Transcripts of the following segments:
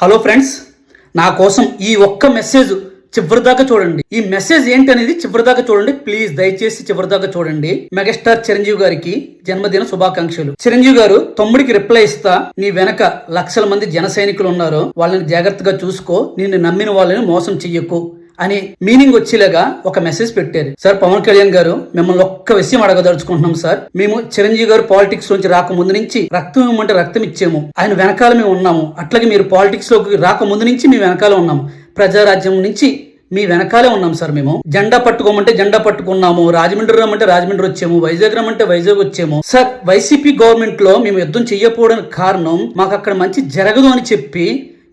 Hello friends నా కోసం ఈ ఒక్క మెసేజ్ చివరిదాకా చూడండి. ఈ మెసేజ్ ఏంటి అనేది చివరిదాకా చూడండి. ప్లీజ్ దయచేసి చివరిదాకా చూడండి. మెగాస్టార్ చిరంజీవి గారికి జన్మదిన శుభాకాంక్షలు. చిరంజీవి గారు తమ్ముడికి రిప్లై ఇస్తా నీ వెనక లక్షల మంది జన సైనికులు ఉన్నారు. వాళ్ళని జాగ్రత్తగా చూసుకో. నిన్ను నమ్మిన వాళ్ళని మోసం చెయ్యకు. అని మీనింగ్ వచ్చేలాగా ఒక మెసేజ్ పెట్టారు. సార్ పవన్ కళ్యాణ్ గారు మిమ్మల్ని ఒక్క విషయం అడగదలుచుకుంటున్నాం సార్ మేము చిరంజీవి గారు పాలిటిక్స్ నుంచి రాకముందు నుంచి రక్తం ఇవ్వమంటే రక్తం ఇచ్చాము. ఆయన వెనకాల మేము ఉన్నాము. అట్లాగే మీరు పాలిటిక్స్లోకి రాకముందు నుంచి మేము వెనకాల ఉన్నాము. ప్రజారాజ్యం నుంచి మీ వెనకాలే ఉన్నాం సార్ మేము. జెండా పట్టుకోమంటే జెండా పట్టుకున్నాము. రాజమండ్రి రమ్మంటే రాజమండ్రి వచ్చాము. వైజాగ్ రమ్మంటే వైజాగ్ వచ్చాము. సార్ వైసీపీ గవర్నమెంట్లో మేము యుద్ధం చెయ్యకపోవడానికి కారణం మాకు అక్కడ మంచి జరగదు అని చెప్పి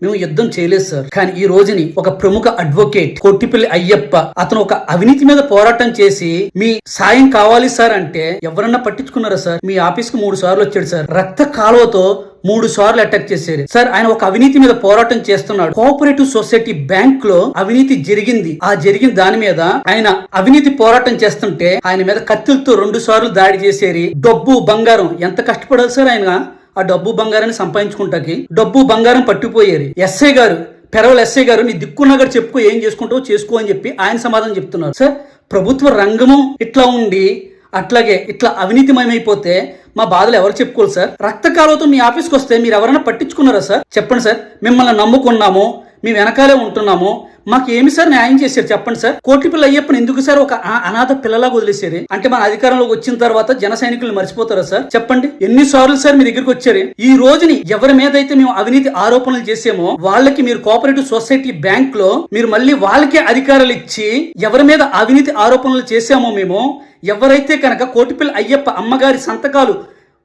మేము యుద్ధం చేయలేదు సార్. కానీ ఈ రోజుని ఒక ప్రముఖ అడ్వకేట్ కొట్టిపల్లి అయ్యప్ప అతను ఒక అవినీతి మీద పోరాటం చేసి మీ సాయం కావాలి సార్ అంటే ఎవరన్నా పట్టించుకున్నారా సార్? మీ ఆఫీస్కు మూడు సార్లు వచ్చాడు సార్. రక్త కాలువతో మూడు సార్లు అటాక్ చేశారు. సార్ ఆయన ఒక అవినీతి మీద పోరాటం చేస్తున్నాడు. కోఆపరేటివ్ సొసైటీ బ్యాంక్లో అవినీతి జరిగింది. ఆ జరిగిన దాని మీద ఆయన అవినీతి పోరాటం చేస్తుంటే ఆయన మీద కత్తులతో రెండు సార్లు దాడి చేసేరి. డబ్బు బంగారం ఎంత కష్టపడాలి సార్ ఆయన ఆ డబ్బు బంగారాన్ని సంపాదించుకుంటాకి డబ్బు బంగారం పట్టిపోయారు. ఎస్ఐ గారు పెరవల ఎస్ఐ గారు నీ దిక్కున్నా గారు చెప్పుకో ఏం చేసుకుంటావో చేసుకో అని చెప్పి ఆయన సమాధానం చెప్తున్నారు. సార్ ప్రభుత్వ రంగము ఇట్లా ఉండి అట్లాగే ఇట్లా అవినీతిమయమైపోతే మా బాధలు ఎవరు చెప్పుకోవాలి సార్? రక్త కాలువతో మీ ఆఫీస్కి వస్తే మీరు ఎవరైనా పట్టించుకున్నారా సార్? చెప్పండి సార్ మిమ్మల్ని నమ్ముకున్నాము మీ వెనకాలే ఉంటున్నాము మాకు ఏమి సార్ న్యాయం చేశారు? చెప్పండి సార్. కోటి పిల్ల అయ్యప్పని ఎందుకు సార్ ఒక అనాథ పిల్లలాగా వదిలేశారు? అంటే మన అధికారంలోకి వచ్చిన తర్వాత జన సైనికులు మర్చిపోతారా సార్? చెప్పండి. ఎన్ని సార్లు సార్ మీ దగ్గరికి వచ్చారు? ఈ రోజుని ఎవరి మీద అయితే మేము అవినీతి ఆరోపణలు చేసామో వాళ్ళకి మీరు కోఆపరేటివ్ సొసైటీ బ్యాంక్లో మీరు మళ్ళీ వాళ్ళకే అధికారాలు ఇచ్చి ఎవరి మీద అవినీతి ఆరోపణలు చేశామో మేము ఎవరైతే కనుక కోటిపిల్ల అయ్యప్ప అమ్మగారి సంతకాలు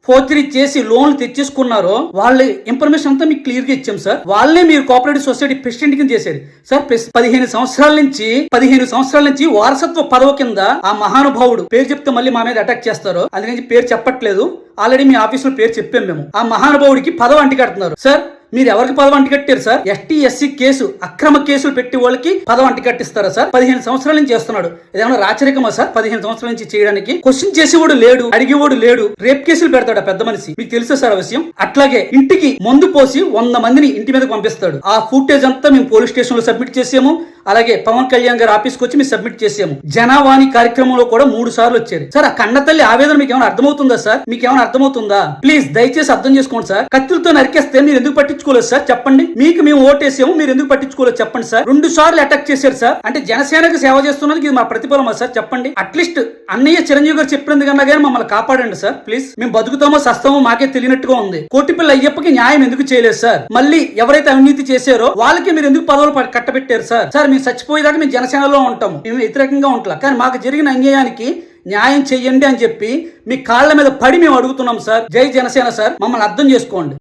ఫోర్జరీ చేసి లోన్లు తెచ్చేసుకున్నారో వాళ్ళ ఇన్ఫర్మేషన్ అంతా మీకు క్లియర్గా ఇచ్చాం సార్. వాళ్ళే మీరు కోఆపరేటివ్ సొసైటీ ప్రెసిడెంట్ కింద చేశారు. సార్ పదిహేను సంవత్సరాల నుంచి పదిహేను సంవత్సరాల నుంచి వారసత్వ పదవ కింద ఆ మహానుభావుడు పేరు చెప్తే మళ్ళీ మా మీద అటాక్ చేస్తారు అందుకని పేరు చెప్పట్లేదు. ఆల్రెడీ మీ ఆఫీసులో పేరు చెప్పాం మేము. ఆ మహానుభావుడికి పదవి అంటి కడుతున్నారు సార్ మీరు ఎవరికి పదవి అంటి కట్టారు సార్? ఎస్టీ ఎస్సీ కేసు అక్రమ కేసులు పెట్టి వాళ్ళకి పదవి అంటి కట్టిస్తారా సార్? పదిహేను సంవత్సరాల నుంచి చేస్తున్నాడు. ఏదైనా రాచరికమా సార్? పదిహేను సంవత్సరాల నుంచి చేయడానికి క్వశ్చన్ చేసేవాడు లేడు అడిగేవాడు లేడు రేప్ కేసులు పెడతాడు పెద్ద మనిషి. మీకు తెలుసా సార్ విషయం? అట్లాగే ఇంటికి మందు పోసి వంద మందిని ఇంటి మీదకి పంపిస్తాడు. ఆ ఫుటేజ్ అంతా మేము పోలీస్ స్టేషన్లో సబ్మిట్ చేసాము. అలాగే పవన్ కళ్యాణ్ గారి ఆఫీస్కి వచ్చి మేము సబ్మిట్ చేసాము. జనావాణి కార్యక్రమంలో కూడా మూడు సార్లు వచ్చారు. సార్ ఆ కన్న తల్లి ఆవేదన మీకు ఏమైనా అర్థమవుతుందా సార్? మీకు ఏమైనా అర్థమవుతుందా? ప్లీజ్ దయచేసి అర్థం చేసుకోండి సార్. కత్తులతో నరికేస్తే మీరు ఎందుకు పట్టించుకోలేదు సార్ చెప్పండి. మీకు మేము ఓటేసాము మీరు ఎందుకు పట్టించుకోలేదు చెప్పండి సార్. రెండు సార్లు అటాక్ చేశారు సార్. అంటే జనసేనకు సేవ చేస్తున్నందుకు ఇది మా ప్రతిఫలమా సార్ చెప్పండి. అట్లీస్ట్ అన్నయ్య చిరంజీవి గారు చెప్పినందుకన్నా కానీ మమ్మల్ని కాపాడండి సార్ ప్లీజ్ మేము బతుకుతామో సస్తామో మాకే తెలియనట్టుగా ఉంది. కోటిపిల్ల అయ్యప్పకి న్యాయం ఎందుకు చేయలేదు సార్? మళ్ళీ ఎవరైతే అవినీతి చేశారో వాళ్ళకి మీరు ఎందుకు పదవులు కట్టబెట్టారు సార్? సార్ మేము చచ్చిపోయేదాకా మేము జనసేనలో ఉంటాము. మేము వ్యతిరేకంగా ఉంటాం కానీ మాకు జరిగిన అన్యాయానికి న్యాయం చెయ్యండి అని చెప్పి మీ కాళ్ళ మీద పడి మేము అడుగుతున్నాం సార్. జై జనసేన సార్. మమ్మల్ని అర్థం చేసుకోండి.